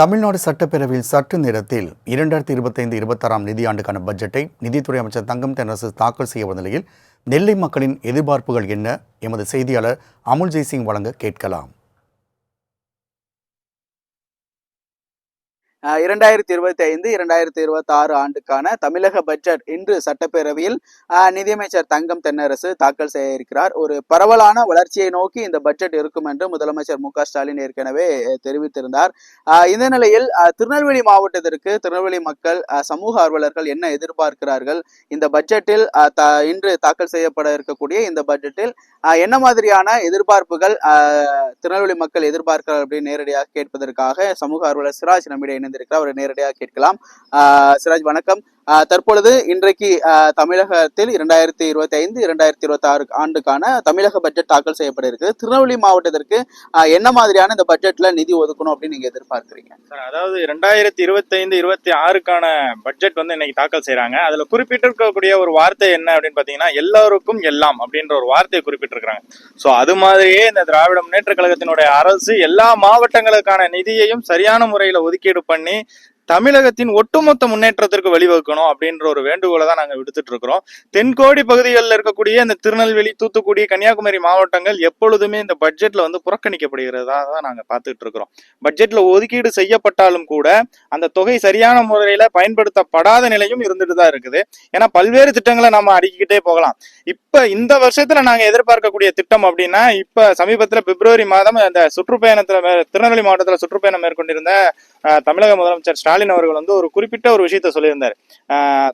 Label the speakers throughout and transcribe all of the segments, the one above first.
Speaker 1: தமிழ்நாடு சட்டப்பேரவையில் சற்று நேரத்தில் இரண்டாயிரத்தி இருபத்தைந்து இருபத்தாறாம் நிதியாண்டுக்கான பட்ஜெட்டை நிதித்துறை அமைச்சர் தங்கம் தென்னரசு தாக்கல் செய்ய வந்த நிலையில் நெல்லை மக்களின் எதிர்பார்ப்புகள் என்ன எமது செய்தியாளர் அமுல் ஜெய்சிங் வழங்க கேட்கலாம்
Speaker 2: இரண்டாயிரத்தி இருபத்தி ஐந்து இரண்டாயிரத்தி இருபத்தி ஆறு ஆண்டுக்கான தமிழக பட்ஜெட் இன்று சட்டப்பேரவையில் நிதியமைச்சர் தங்கம் தென்னரசு தாக்கல் செய்ய இருக்கிறார் ஒரு பரவலான வளர்ச்சியை நோக்கி இந்த பட்ஜெட் இருக்கும் என்று முதலமைச்சர் மு ஸ்டாலின் ஏற்கனவே தெரிவித்திருந்தார் இந்த நிலையில் திருநெல்வேலி மாவட்டத்திற்கு திருநெல்வேலி மக்கள் சமூக ஆர்வலர்கள் என்ன எதிர்பார்க்கிறார்கள் இந்த பட்ஜெட்டில் இன்று தாக்கல் செய்யப்பட இருக்கக்கூடிய இந்த பட்ஜெட்டில் என்ன மாதிரியான எதிர்பார்ப்புகள் திருநெல்வேலி மக்கள் எதிர்பார்க்கிறார் அப்படின்னு நேரடியாக கேட்பதற்காக சமூக ஆர்வலர் சிராஜ் நம்மிடையே இணைந்திருக்கிறார் அவரை நேரடியாக கேட்கலாம் சிராஜ் வணக்கம் தற்பொழுது இன்றைக்கு தமிழகத்தில் இரண்டாயிரத்தி இருபத்தி ஐந்து இரண்டாயிரத்தி இருபத்தி ஆறு ஆண்டுக்கான தமிழக பட்ஜெட் தாக்கல் செய்யப்பட இருக்குது திருநெல்வேலி மாவட்டத்திற்கு என்ன மாதிரியான இந்த பட்ஜெட்ல நிதி ஒதுக்கணும் அப்படின்னு நீங்க எதிர்பார்க்குறீங்க
Speaker 3: அதாவது இருபத்தி இருபத்தைந்து இருபத்தி ஆறுக்கான பட்ஜெட் வந்து இன்னைக்கு தாக்கல் செய்யறாங்க அதுல குறிப்பிட்டிருக்கக்கூடிய ஒரு வார்த்தை என்ன அப்படின்னு பாத்தீங்கன்னா எல்லாருக்கும் எல்லாம் அப்படின்ற ஒரு வார்த்தையை குறிப்பிட்டிருக்கிறாங்க ஸோ அது மாதிரியே இந்த திராவிட முன்னேற்ற கழகத்தினுடைய அரசு எல்லா மாவட்டங்களுக்கான நிதியையும் சரியான முறையில் ஒதுக்கீடு பண்ணி தமிழகத்தின் ஒட்டுமொத்த முன்னேற்றத்திற்கு வழிவகுக்கணும் அப்படின்ற ஒரு வேண்டுகோளை தான் நாங்கள் விடுத்துட்டு இருக்கிறோம் தென்கோடி பகுதிகளில் இருக்கக்கூடிய இந்த திருநெல்வேலி தூத்துக்குடி கன்னியாகுமரி மாவட்டங்கள் எப்பொழுதுமே இந்த பட்ஜெட்ல வந்து புறக்கணிக்கப்படுகிறதா தான் நாங்கள் பார்த்துட்டு இருக்கிறோம் பட்ஜெட்ல ஒதுக்கீடு செய்யப்பட்டாலும் கூட அந்த தொகை சரியான முறையில பயன்படுத்தப்படாத நிலையும் இருந்துட்டு தான் இருக்குது ஏன்னா பல்வேறு திட்டங்களை நம்ம அடுக்கிக்கிட்டே போகலாம் இப்ப இந்த வருஷத்துல நாங்க எதிர்பார்க்கக்கூடிய திட்டம் அப்படின்னா இப்ப சமீபத்துல பிப்ரவரி மாதம் அந்த சுற்றுப்பயணத்துல திருநெல்வேலி மாவட்டத்துல சுற்றுப்பயணம் மேற்கொண்டிருந்த தமிழக முதலமைச்சர் ஸ்டாலின் ஸ்டாலின் அவர்கள் வந்து ஒரு குறிப்பிட்ட ஒரு விஷயத்த சொல்லியிருந்தார்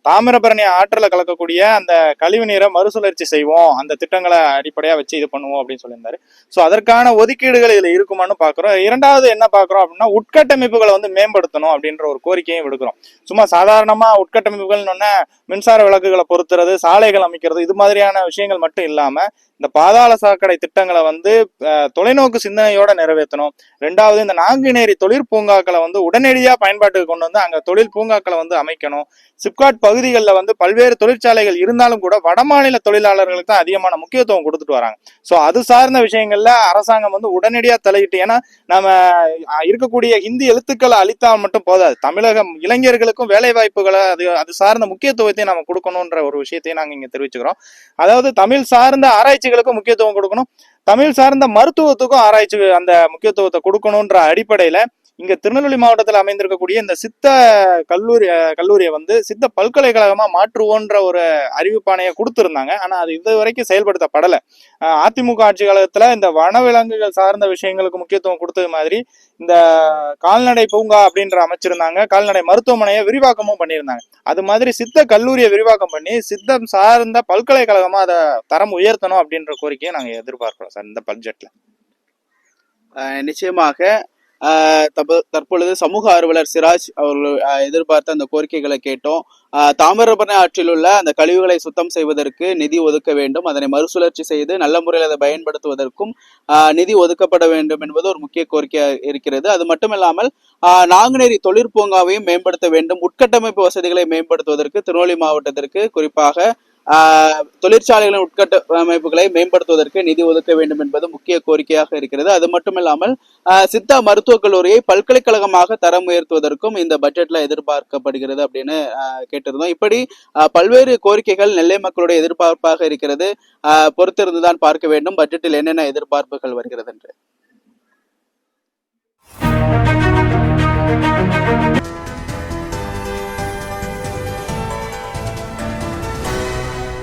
Speaker 3: தாமிரபரணி ஆற்றலை கலக்கக்கூடிய அந்த கழிவு நீரை மறுசுழற்சி செய்வோம் அந்த திட்டங்களை அடிப்படையாக வச்சு இது பண்ணுவோம் அப்படின்னு சொல்லியிருந்தாரு ஸோ அதற்கான ஒதுக்கீடுகள் இதில் இருக்குமான்னு பார்க்குறோம் இரண்டாவது என்ன பார்க்குறோம் அப்படின்னா உட்கட்டமைப்புகளை வந்து மேம்படுத்தணும் அப்படின்ற ஒரு கோரிக்கையும் விடுக்கிறோம் சும்மா சாதாரணமாக உட்கட்டமைப்புகள்னு ஒன்று மின்சார விளக்குகளை பொறுத்துறது சாலைகள் அமைக்கிறது இது மாதிரியான விஷயங்கள் மட்டும் இல்லாமல் இந்த பாதாள சாக்கடை திட்டங்களை வந்து தொலைநோக்கு சிந்தனையோட நிறைவேற்றணும் ரெண்டாவது இந்த நாங்குநேரி தொழிற்பூங்காக்களை வந்து உடனடியாக பயன்பாட்டுக்கு கொண்டு வந்து அங்கே தொழில் பூங்காக்களை வந்து அமைக்கணும் சிப்காட் பகுதிகளில் வந்து பல்வேறு தொழிற்சாலைகள் இருந்தாலும் கூட வடமாநில தொழிலாளர்களுக்கு தான் அதிகமான முக்கியத்துவம் கொடுத்துட்டு வராங்க ஸோ அது சார்ந்த விஷயங்களில் அரசாங்கம் வந்து உடனடியாக தலையிட்டு ஏன்னா நம்ம இருக்கக்கூடிய ஹிந்தி எழுத்துக்களை அளித்தால் மட்டும் போதாது தமிழக இளைஞர்களுக்கும் வேலை வாய்ப்புகளை அது அது சார்ந்த முக்கியத்துவத்தை நம்ம கொடுக்கணுன்ற ஒரு விஷயத்தையும் நாங்கள் இங்கே தெரிவிச்சுக்கிறோம் அதாவது தமிழ் சார்ந்த ஆராய்ச்சிகளுக்கும் முக்கியத்துவம் கொடுக்கணும் தமிழ் சார்ந்த மருத்துவத்துக்கும் ஆராய்ச்சி அந்த முக்கியத்துவத்தை கொடுக்கணுன்ற அடிப்படையில் இங்க திருநெல்வேலி மாவட்டத்தில் அமைந்திருக்கக்கூடிய இந்த சித்த கல்லூரி கல்லூரியை வந்து சித்த பல்கலைக்கழகமா மாற்றுவோன்ற ஒரு அறிவிப்பானையை கொடுத்துருந்தாங்க ஆனா அது இது வரைக்கும் செயல்படுத்தப்படலை அதிமுக ஆட்சி காலத்துல இந்த வனவிலங்குகள் சார்ந்த விஷயங்களுக்கு முக்கியத்துவம் கொடுத்தது மாதிரி இந்த கால்நடை பூங்கா அப்படின்ற அமைச்சிருந்தாங்க கால்நடை மருத்துவமனையை விரிவாக்கமும் பண்ணியிருந்தாங்க அது மாதிரி சித்த கல்லூரியை விரிவாக்கம் பண்ணி சித்தம் சார்ந்த பல்கலைக்கழகமா அதை தரம் உயர்த்தணும் அப்படின்ற கோரிக்கையை நாங்கள் எதிர்பார்க்கிறோம் சார் இந்த பட்ஜெட்ல
Speaker 4: நிச்சயமாக தற்பொழுது சமூக ஆர்வலர் சிராஜ் அவர்கள் எதிர்பார்த்த அந்த கோரிக்கைகளை கேட்டோம் தாமிரபரணி ஆற்றில் உள்ள அந்த கழிவுகளை சுத்தம் செய்வதற்கு நிதி ஒதுக்க வேண்டும் அதனை மறுசுழற்சி செய்து நல்ல முறையில் அதை பயன்படுத்துவதற்கும் நிதி ஒதுக்கப்பட வேண்டும் என்பது ஒரு முக்கிய கோரிக்கையாக இருக்கிறது அது மட்டுமில்லாமல் நாங்குநேரி தொழிற்பூங்காவையும் மேம்படுத்த வேண்டும் உட்கட்டமைப்பு வசதிகளை மேம்படுத்துவதற்கு திருநெல்வேலி மாவட்டத்திற்கு குறிப்பாக தொழிற்சாலைகளின் உட்கட்ட அமைப்புகளை மேம்படுத்துவதற்கு நிதி ஒதுக்க வேண்டும் என்பது முக்கிய கோரிக்கையாக இருக்கிறது அது மட்டுமில்லாமல் சித்தா மருத்துவக் கல்லூரியை பல்கலைக்கழகமாக தரம் உயர்த்துவதற்கும் இந்த பட்ஜெட்ல எதிர்பார்க்கப்படுகிறது அப்படின்னு கேட்டிருந்தோம் இப்படி பல்வேறு கோரிக்கைகள் நெல்லை மக்களுடைய எதிர்பார்ப்பாக இருக்கிறது பொறுத்திருந்துதான் பார்க்க வேண்டும் பட்ஜெட்டில் என்னென்ன எதிர்பார்ப்புகள் வருகிறது என்று